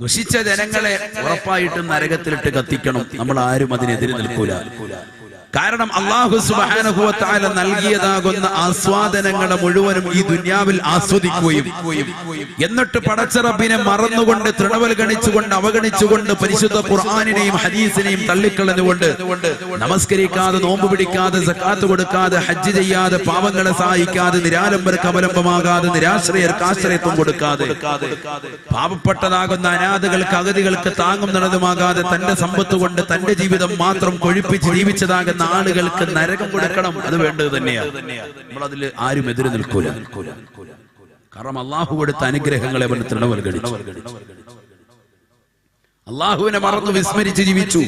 ദുഷിച്ച ജനങ്ങളെ ഉറപ്പായിട്ടും നരകത്തിലിട്ട് കത്തിക്കണം. നമ്മൾ ആരും അതിനെതിരെ നിൽക്കൂല. കാരണം അള്ളാഹു സുബാനുഭവത്താല നൽകിയതാകുന്ന ആസ്വാദനങ്ങളെ മുഴുവനും ഈ ദുന്യാവിൽ ആസ്വദിക്കുകയും എന്നിട്ട് പടച്ചറബിനെ മറന്നുകൊണ്ട് തൃണവൽ ഗണിച്ചുകൊണ്ട് അവഗണിച്ചുകൊണ്ട് പരിശുദ്ധ ഖുർആാനിനെയും ഹദീസിനെയും തള്ളിക്കളഞ്ഞുകൊണ്ട് നമസ്കരിക്കാതെ നോമ്പ് പിടിക്കാതെ സക്കാത്ത് കൊടുക്കാതെ ഹജ്ജ് ചെയ്യാതെ പാവങ്ങളെ സഹായിക്കാതെ നിരാലംബർക്ക് അവലംബമാകാതെ നിരാശ്രയർക്ക് ആശ്രയത്വം കൊടുക്കാതെ പാവപ്പെട്ടതാകുന്ന അനാഥകൾക്ക് അഗതികൾക്ക് താങ്ങും നടന്നുമാകാതെ തന്റെ സമ്പത്ത് കൊണ്ട് തന്റെ ജീവിതം മാത്രം കൊഴിപ്പിച്ച് ജീവിച്ചതാകുന്ന ആളുകൾക്ക് നരകം കൊടുക്കണം. അത് വേണ്ടത് തന്നെയാണ് നമ്മൾ അതിൽ ആരും എതിര് നിൽക്കൂല. കാരണം അള്ളാഹു കൊടുത്ത അനുഗ്രഹങ്ങളെ അവൻ അള്ളാഹുവിനെ മറന്നു വിസ്മരിച്ച് ജീവിച്ചു.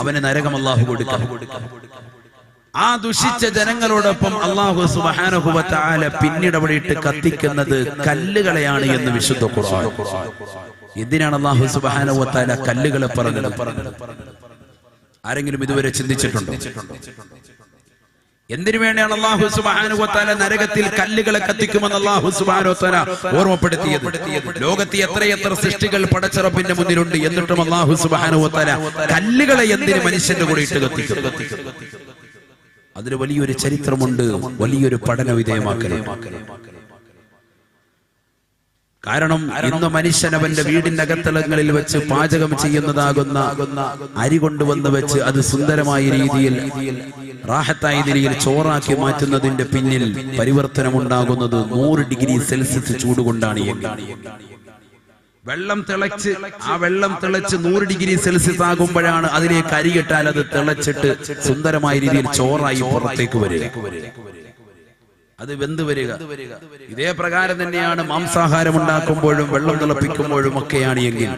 അവന് നരകം അള്ളാഹു കൊടുക്കാം. ആ ദുഷിച്ച ജനങ്ങളോടൊപ്പം അള്ളാഹു സുബാനുഭവത്താല പിന്നീട് അവിടെ ഇട്ട് കത്തിക്കുന്നത് കല്ലുകളെയാണ് എന്ന് വിശുദ്ധ കുറവാണ് എന്തിനാണ് അള്ളാഹു സുബാനുഭവത്താല കല്ലുകളെ പറഞ്ഞത് പറഞ്ഞത്? ആരെങ്കിലും ഇതുവരെ ചിന്തിച്ചിട്ടുണ്ടോ? എന്തിനു വേണ്ടിയാണ് അള്ളാഹു സുബാനുവത്താല നരകത്തിൽ കല്ലുകളെ കത്തിക്കുമെന്ന് അള്ളാഹു സുബാനുവത്താല ഓർമ്മപ്പെടുത്തിയത്? ലോകത്ത് എത്രയെത്ര സൃഷ്ടികൾ പടച്ചിറപ്പിന്റെ മുന്നിലുണ്ട് എന്നിട്ടും അള്ളാഹു സുബാനുവത്താല കല്ലുകളെ എന്തിന് മനുഷ്യന്റെ കൂടെ ഇട്ട് കത്തിക്കും? അതിന് വലിയൊരു ചരിത്രമുണ്ട് വലിയൊരു പഠന വിധേയമാക്കലും കാരണം ഇന്ന് മനുഷ്യൻ അവന്റെ വീടിന്റെ അകത്തളങ്ങളിൽ വെച്ച് പാചകം ചെയ്യുന്നതാകുന്ന അരി കൊണ്ടുവന്ന് വെച്ച് അത് സുന്ദരമായ രീതിയിൽ റാഹത്തായ രീതിയിൽ ചോറാക്കി മാറ്റുന്നതിന്റെ പിന്നിൽ പരിവർത്തനം ഉണ്ടാകുന്നത് നൂറ് ഡിഗ്രി സെൽഷ്യസ് ചൂട് കൊണ്ടാണ് വെള്ളം തിളച്ച് ആ വെള്ളം തിളച്ച് നൂറ് ഡിഗ്രി സെൽഷ്യസ് ആകുമ്പോഴാണ് അതിലേക്ക് അരിയിട്ടാൽ അത് തിളച്ചിട്ട് സുന്ദരമായ രീതിയിൽ ചോറായി പുറത്തേക്ക് വരിക. അത് വെന്ത് വരിക. ഇതേ പ്രകാരം തന്നെയാണ് മാംസാഹാരം ഉണ്ടാക്കുമ്പോഴും വെള്ളം തിളപ്പിക്കുമ്പോഴും ഒക്കെയാണ് എങ്കിൽ.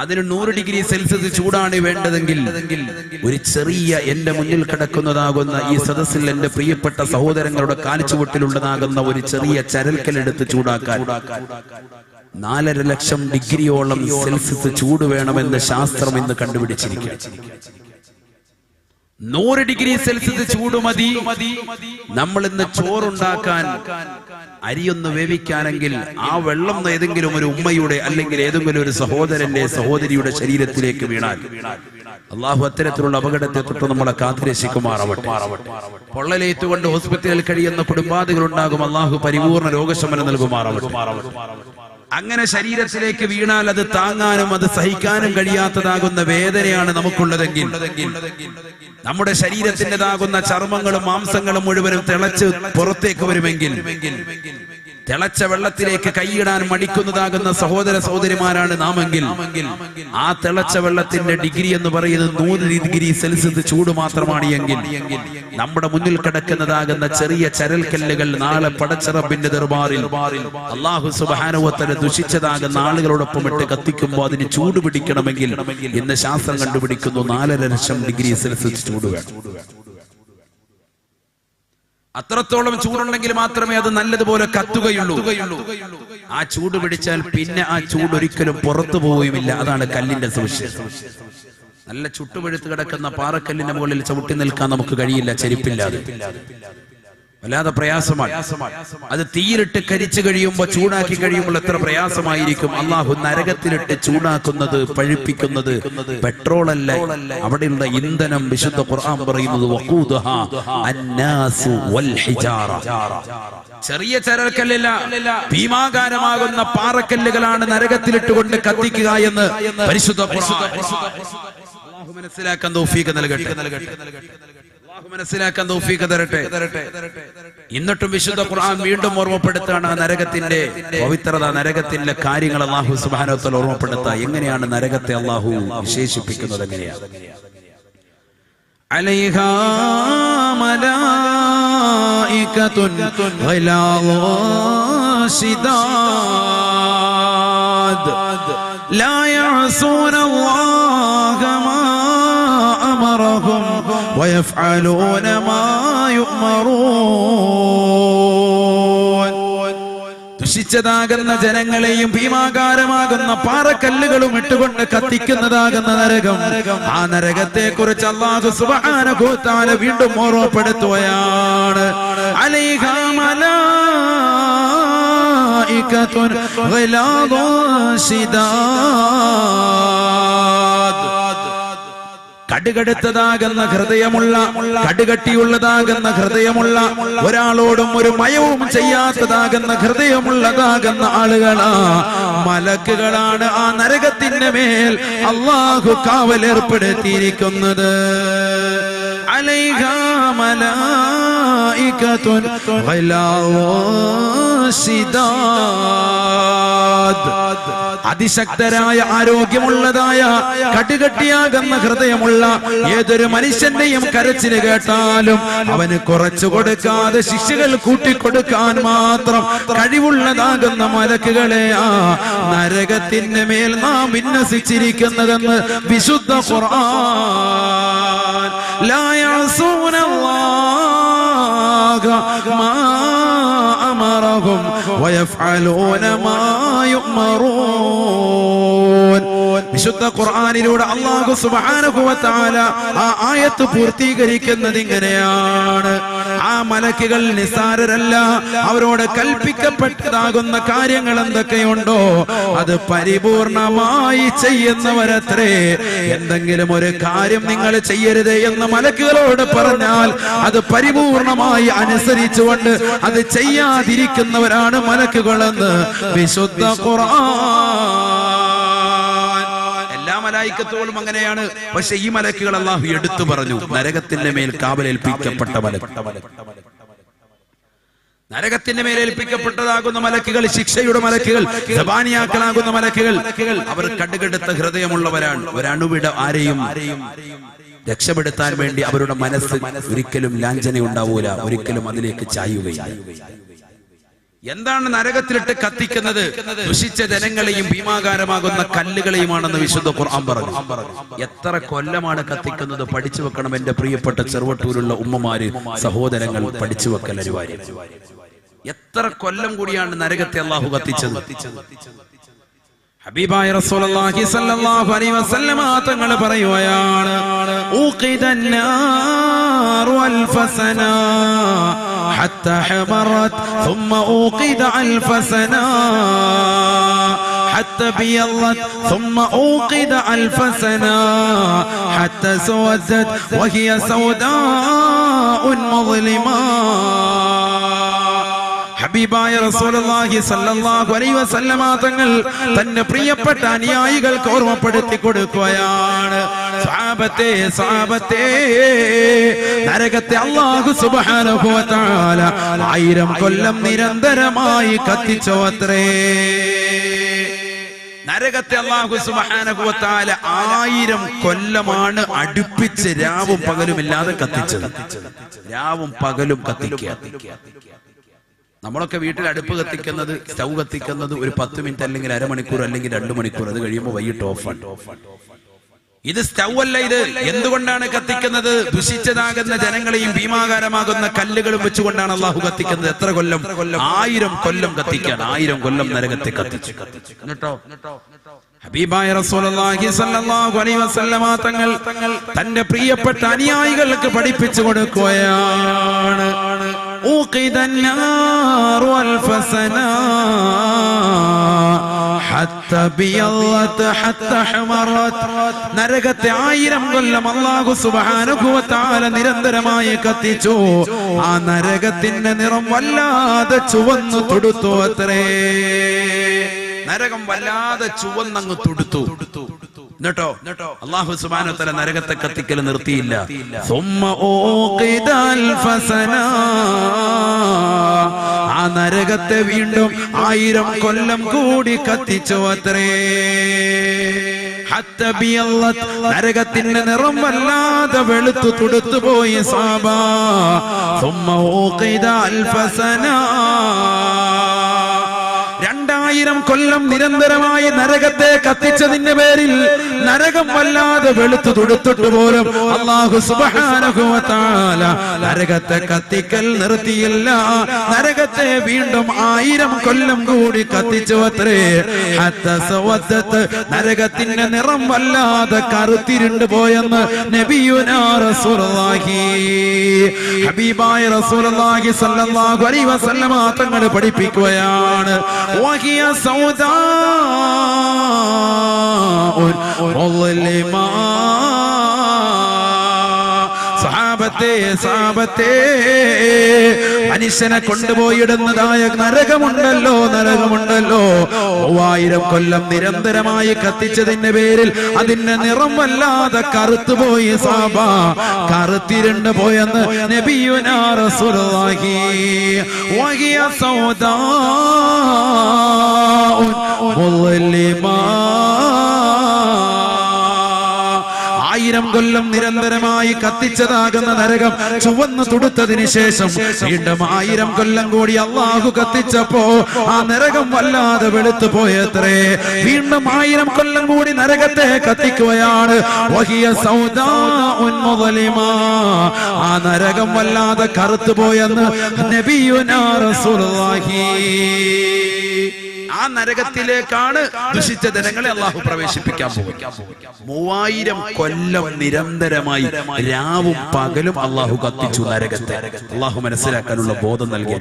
അതിന് നൂറ് ഡിഗ്രി സെൽഷ്യസ് ചൂടാണ് വേണ്ടതെങ്കിൽ ഒരു ചെറിയ എന്റെ മുന്നിൽ കിടക്കുന്നതാകുന്ന ഈ സദസ്സിൽ എന്റെ പ്രിയപ്പെട്ട സഹോദരങ്ങളുടെ കാൽച്ചുവട്ടിലുള്ളതാകുന്ന ഒരു ചെറിയ ചരൽക്കലെടുത്ത് ചൂടാക്കാൻ നാലര ലക്ഷം ഡിഗ്രിയോളം സെൽഷ്യസ് ചൂട് വേണമെന്ന് ശാസ്ത്രം ഇന്ന് കണ്ടുപിടിച്ചിരിക്കുക നൂറ് ഡിഗ്രി സെൽഷ്യസ് ചൂട് മതി. നമ്മൾ ഇന്ന് ചോറുണ്ടാക്കാൻ അരിയൊന്ന് വേവിക്കാനെങ്കിൽ ആ വെള്ളം ഏതെങ്കിലും ഒരു ഉമ്മയുടെ അല്ലെങ്കിൽ ഏതെങ്കിലും ഒരു സഹോദരന്റെ സഹോദരിയുടെ ശരീരത്തിലേക്ക് വീണാൽ അള്ളാഹു അത്തരത്തിലുള്ള അപകടത്തെ തൊട്ട് നമ്മളെ കാത്തിരശിക്കുമാറാവട്ടെ പൊള്ളലേറ്റുകൊണ്ട് ഹോസ്പിറ്റലിൽ കഴിയുന്ന കുടുംബാദികൾ ഉണ്ടാകും അള്ളാഹു പരിപൂർണ രോഗശമനം നൽകുമാറാവട്ടെ. അങ്ങനെ ശരീരത്തിലേക്ക് വീണാൽ അത് താങ്ങാനും അത് സഹിക്കാനും കഴിയാത്തതാകുന്ന വേദനയാണ് നമുക്കുള്ളതെങ്കിൽ. നമ്മുടെ ശരീരത്തിന്റെതാകുന്ന ചർമ്മങ്ങളും മാംസങ്ങളും മുഴുവനും തിളച്ച് പുറത്തേക്ക് വരുമെങ്കിൽ. തിളച്ച വെള്ളത്തിലേക്ക് കൈയിടാൻ മടിക്കുന്നതാകുന്ന സഹോദര സഹോദരിമാരാണ് നാമെങ്കിൽ. ആ തിളച്ച വെള്ളത്തിന്റെ ഡിഗ്രി എന്ന് പറയുന്നത് നൂറ് ഡിഗ്രി സെൽഷ്യസ് ചൂട് മാത്രമാണ് എങ്കിൽ. നമ്മുടെ മുന്നിൽ കിടക്കുന്നതാകുന്ന ചെറിയ ചരൽക്കല്ലുകൾ നാളെ പടച്ചിറപ്പിന്റെ ദർബാറിൽ. അള്ളാഹു സുബാനുവത്തല ദുഷിച്ചതാകുന്ന ആളുകളോടൊപ്പം ഇട്ട് കത്തിക്കുമ്പോൾ അതിന് ചൂട് പിടിക്കണമെങ്കിൽ ഇന്ന് ശാസ്ത്രം കണ്ടുപിടിക്കുന്നു. നാലര ലക്ഷം ഡിഗ്രി സെൽഷ്യസ് ചൂട് വേണം. അത്രത്തോളം ചൂടുണ്ടെങ്കിൽ മാത്രമേ അത് നല്ലതുപോലെ കത്തുകയുള്ളൂ. ആ ചൂട് പിടിച്ചാൽ പിന്നെ ആ ചൂട് ഒരിക്കലും പുറത്തു പോവുകയുമില്ല. അതാണ് കല്ലിന്റെ സവിശേഷത. നല്ല ചുട്ടുപഴുത്ത് കിടക്കുന്ന പാറക്കല്ലിന്റെ മുകളിൽ ചവിട്ടി നിൽക്കാൻ നമുക്ക് കഴിയില്ല ചെരുപ്പില്ലാതെ. വല്ലാതെ പ്രയാസമാണ്. അത് തീയിലിട്ട് കരിച്ചു കഴിയുമ്പോൾ ചൂടാക്കി കഴിയുമ്പോൾ എത്ര പ്രയാസമായിരിക്കും. അള്ളാഹു നരകത്തിലിട്ട് ചൂടാക്കുന്നത് പഴുപ്പിക്കുന്നത് പെട്രോൾ അല്ല അവിടെയുള്ള ഇന്ധനം വിശുദ്ധ ഖുർആൻ പറയുന്നത് ചെറിയ ചരൽക്കല്ലില്ല ഭീമാകാരമാകുന്ന പാറക്കല്ലുകളാണ് നരകത്തിലിട്ടുകൊണ്ട് കത്തിക്കുക എന്ന് പരിശുദ്ധ മനസ്സിലാക്കാൻ നൽകട്ടെ. അള്ളാഹു മനസ്സിലാക്കാൻ തൗഫീഖ് തരട്ടെ എന്നിട്ടും വിശുദ്ധ ഖുർആൻ വീണ്ടും ഓർമ്മപ്പെടുത്താണ് ആ നരകത്തിന്റെ പവിത്രത നരകത്തിന്റെ കാര്യങ്ങൾ അള്ളാഹു സുബാനോത്തൽ ഓർമ്മപ്പെടുത്തുക എങ്ങനെയാണ് നരകത്തെ അള്ളാഹു വിശേഷിപ്പിക്കുന്നത് എങ്ങനെയാണ് عليها ملائكة غلاظ شداد لا يعصون الله ما أمرهم ويفعلون ما يؤمرون ദുഷിച്ചതാകുന്ന ജനങ്ങളെയും ഭീമാകാരമാകുന്ന പാറക്കല്ലുകളും ഇട്ടുകൊണ്ട് കത്തിക്കുന്നതാകുന്ന നരകം ആ നരകത്തെ കുറിച്ച് അള്ളാഹു സുബാന വീണ്ടും ഓർമ്മപ്പെടുത്തുകയാണ് അലൈഹാ കടുകടുത്തതാകുന്ന ഹൃദയമുള്ള കടുകട്ടിയുള്ളതാകുന്ന ഹൃദയമുള്ള ഒരാളോടും ഒരു മയവും ചെയ്യാത്തതാകുന്ന ഹൃദയമുള്ളതാകുന്ന ആളുകളാ. മലക്കുകളാണ് ആ നരകത്തിന്റെ മേൽ അള്ളാഹു കാവലേർപ്പെടുത്തിയിരിക്കുന്നത്. അലൈഹ മലായികത്തുൻ ഗലാശിദാദ്. അതിശക്തരായ ആരോഗ്യമുള്ളതായ കടുകട്ടിയാകുന്ന ഹൃദയമുള്ള ഏതൊരു മനുഷ്യന്റെയും കരച്ചിന് കേട്ടാലും അവന് കുറച്ചു കൊടുക്കാതെ ശിക്ഷകൾ കൂട്ടിക്കൊടുക്കാൻ മാത്രം കഴിവുള്ളതാകുന്ന മലക്കുകളെ ആ നരകത്തിന്റെ മേൽ നാം വിന്യസിച്ചിരിക്കുന്നതെന്ന് വിശുദ്ധ ഖുർആൻ ലാ യഅസൂന ما أمرهم ويفعلون ما يؤمرون. വിശുദ്ധ ഖുർആാനിലൂടെ അള്ളാഹു തആല ആ ആയത്ത് പൂർത്തീകരിക്കുന്നത് ഇങ്ങനെയാണ്. ആ മലക്കുകൾ നിസാരരല്ല അവരോട് കൽപ്പിക്കപ്പെട്ടതാകുന്ന കാര്യങ്ങൾ എന്തൊക്കെയുണ്ടോ അത് പരിപൂർണമായി ചെയ്യുന്നവരത്രേ. എന്തെങ്കിലും ഒരു കാര്യം നിങ്ങൾ ചെയ്യരുത് എന്ന് മലക്കുകളോട് പറഞ്ഞാൽ അത് പരിപൂർണമായി അനുസരിച്ചുകൊണ്ട് അത് ചെയ്യാതിരിക്കുന്നവരാണ് മലക്കുകളെന്ന് വിശുദ്ധ ഖുർആൻ മലായിക്കത്തോളും അങ്ങനെയാണ്. പക്ഷെ ഈ മലക്കുകൾ അള്ളാഹു എടുത്തു പറഞ്ഞു നരകത്തിന്റെ മേൽ കാവലേൽപ്പിക്കപ്പെട്ട മലക്ക്. നരകത്തിന്റെ മേലേൽപ്പിക്കപ്പെട്ടതാകുന്ന മലക്കുകൾ ശിക്ഷയുടെ മലക്കുകൾ ജബാനിയാക്കളാകുന്ന മലക്കുകൾ. അവർ കണ്ടുകെടുത്ത ഹൃദയമുള്ളവരാണ്. ഒരണുവിട ആരെയും രക്ഷപ്പെടുത്താൻ വേണ്ടി അവരുടെ മനസ്സ് ഒരിക്കലും ലാഞ്ചന ഉണ്ടാവൂല ഒരിക്കലും അതിലേക്ക് ചായുകയില്ല. എന്താണ് നരകത്തിലിട്ട് കത്തിക്കുന്നത്? ദുഷിച്ച ജനങ്ങളെയും ഭീമാകാരമാകുന്ന കല്ലുകളെയുമാണെന്ന് വിശുദ്ധ ഖുർആൻ പറഞ്ഞു. എത്ര കൊല്ലമാണ് കത്തിക്കുന്നത്? പഠിച്ചു വെക്കണം എന്റെ പ്രിയപ്പെട്ട ചെറുവട്ടൂരുള്ള ഉമ്മമാര് സഹോദരങ്ങൾ പഠിച്ചു വെക്കൽ അനിവാര്യം. എത്ര കൊല്ലം കൂടിയാണ് നരകത്തെ അള്ളാഹു കത്തിച്ചത്? ഹബീബായ റസൂലുള്ളാഹി സ്വല്ലല്ലാഹു അലൈഹി വസല്ലമ തങ്ങൾ പറയുകയാണ് ഊഖിദൻ നാറു അൽഫസന حتى حمرت ثم أوقد ألف سنة حتى بيضت ثم أوقد ألف سنة حتى سودت وهي سوداء مظلمة ഹബീബായ റസൂലുള്ളാഹി സല്ലല്ലാഹു അലൈഹി വസല്ലമ തങ്ങൾ തന്റെ പ്രിയപ്പെട്ട അനുയായികൾക്ക് ഓർമ്മപ്പെടുത്തി കൊടുക്കുകയാണ്. സഹാബത്തെ സഹാബത്തെ നരകത്തെ അല്ലാഹു സുബ്ഹാനഹു വ തആല ആയിരം കൊല്ലം നിരന്തരമായി കത്തിച്ചോത്രേ നരകത്തെ അള്ളാഹു വതആല ആയിരം കൊല്ലമാണ് അടുപ്പിച്ച് രാവും പകലും ഇല്ലാതെ കത്തിച്ചത്. രാവും പകലും കത്തിക്കുക. നമ്മളൊക്കെ വീട്ടിൽ അടുപ്പ് കത്തിക്കുന്നത് സ്റ്റൗ കത്തിക്കുന്നത് ഒരു പത്ത് മിനിറ്റ് അല്ലെങ്കിൽ അരമണിക്കൂർ അല്ലെങ്കിൽ രണ്ടു മണിക്കൂർ. അത് കഴിയുമ്പോൾ വൈകിട്ട് ഓഫാണ് ഇത് സ്റ്റൗ അല്ല ഇത്. എന്തുകൊണ്ടാണ് കത്തിക്കുന്നത്? ദുഷിച്ചതാകുന്ന ജനങ്ങളെയും ഭീമാകാരമാകുന്ന കല്ലുകളും വെച്ചുകൊണ്ടാണ് അള്ളാഹു കത്തിക്കുന്നത്. എത്ര കൊല്ലം? ആയിരം കൊല്ലം കത്തിക്കാൻ ആയിരം കൊല്ലം നരകത്തെ കത്തിച്ചു. എന്നിട്ടോ? ഹബീബായ റസൂലുള്ളാഹി സ്വല്ലല്ലാഹു അലൈഹി വസല്ലമ തങ്ങൾ തന്റെ പ്രിയപ്പെട്ട അനുയായികൾക്ക് പഠിപ്പിച്ചു കൊടുക്കുകയാണ്. أوقد النار ألف سنة حتى بيضت حتى حمرت നരകത്തെ ആയിരം കൊല്ലം അള്ളാഹു സുബ്ഹാനഹു വ തആല നിരന്തരമായി കത്തിച്ചു ആ നരകത്തിന്റെ നിറം വല്ലാതെ ചുവന്നു തൊടുത്തു അത്രേ നരകം വല്ലാതെ ചുവന്നങ്ങ് തൊടുത്തു എന്നിട്ടോ അള്ളാഹു സുബാനത്തല നരകത്തെ കത്തിക്കൽ നിർത്തിയില്ല. ആ നരകത്തെ വീണ്ടും ആയിരം കൊല്ലം കൂടി കത്തിച്ചു അത്രേ. നരകത്തിന്റെ നിറം വല്ലാതെ വെളുത്തു തുടുത്തു പോയി സാബാ. സുമ്മ ഓ കൈത അൽഫസന ആയിരം കൊല്ലം നിരന്തരമായി നരകത്തെ കത്തിച്ചതിന്റെ പേരിൽ നരകം വല്ലാതെ വെളുത്തു തുടുത്തിട്ട് പോലും അള്ളാഹു സുബാനുഭവത്താല നരകത്തെ കത്തിക്കൽ നിർത്തിയില്ല. നരകത്തെ വീണ്ടും ആയിരം കൊല്ലം കൂടി കത്തിച്ചു അത്രേ. നരകത്തിന്റെ നിറം വല്ലാതെ കറുത്തിരുണ്ട് പോയെന്ന് ഹബീബായ സ്വല്ലല്ലാഹു അലൈഹി വസല്ലമ തങ്ങൾ പഠിപ്പിക്കുകയാണ് വഹിയ സൗദാ സഹാബത്തെ സാപത്തെ. മനുഷ്യനെ കൊണ്ടുപോയിടുന്നതായ നരകമുണ്ടല്ലോ നരകമുണ്ടല്ലോ. മൂവായിരം കൊല്ലം നിരന്തരമായി കത്തിച്ചതിന്റെ പേരിൽ അതിന്റെ നിറം വല്ലാതെ കറുത്തുപോയി സാബ. കറുത്തിരുണ്ട് പോയെന്ന് നബിയുനാ റസൂലുള്ളാഹി. വഹിയ സൗദാ. ആയിരം കൊല്ലം നിരന്തരമായി കത്തിച്ചതാകുന്ന നരകം ചുവന്നു തുടുത്തതിന് ശേഷം വീണ്ടും ആയിരം കൊല്ലം കൂടി അള്ളാഹു കത്തിച്ചപ്പോ ആ നരകം വല്ലാതെ വെളുത്തു പോയത്രേ. വീണ്ടും ആയിരം കൊല്ലം കൂടി നരകത്തെ കത്തിക്കുകയാണ്. ആ നരകം വല്ലാതെ കറുത്തു പോയെന്ന് നബിയുനാ റസൂലുള്ളാഹി. ആ നരകത്തിലേക്കാണ് ദുഷിച്ച ജനങ്ങളെ അള്ളാഹു പ്രവേശിപ്പിക്കാൻ പോകും മൂവായിരം കൊല്ലം നിരന്തരമായി രാവും പകലും അള്ളാഹു കത്തിച്ചു നരകത്തെ. അള്ളാഹു മനസ്സിലാക്കാനുള്ള ബോധം നൽകി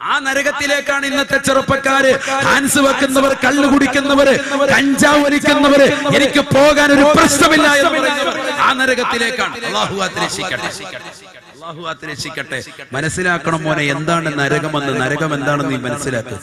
ആ നരകത്തിലേക്കാണ് ഇന്നത്തെ ചെറുപ്പക്കാര്. ഹാൻസ് വെക്കുന്നവർ കള്ളു കുടിക്കുന്നവര് കഞ്ചാവ് വലിക്കുന്നവര് എനിക്ക് പോകാൻ ഒരു പ്രശ്നമില്ല ആ നരകത്തിലേക്കാണ്. അള്ളാഹു അത്രേക്ഷിക്കട്ടെ. അള്ളാഹു അത്രേക്ഷിക്കട്ടെ. മനസ്സിലാക്കണം മോനെ എന്താണ് നരകമെന്ന് നരകം എന്താണെന്ന് നീ മനസ്സിലാക്കുക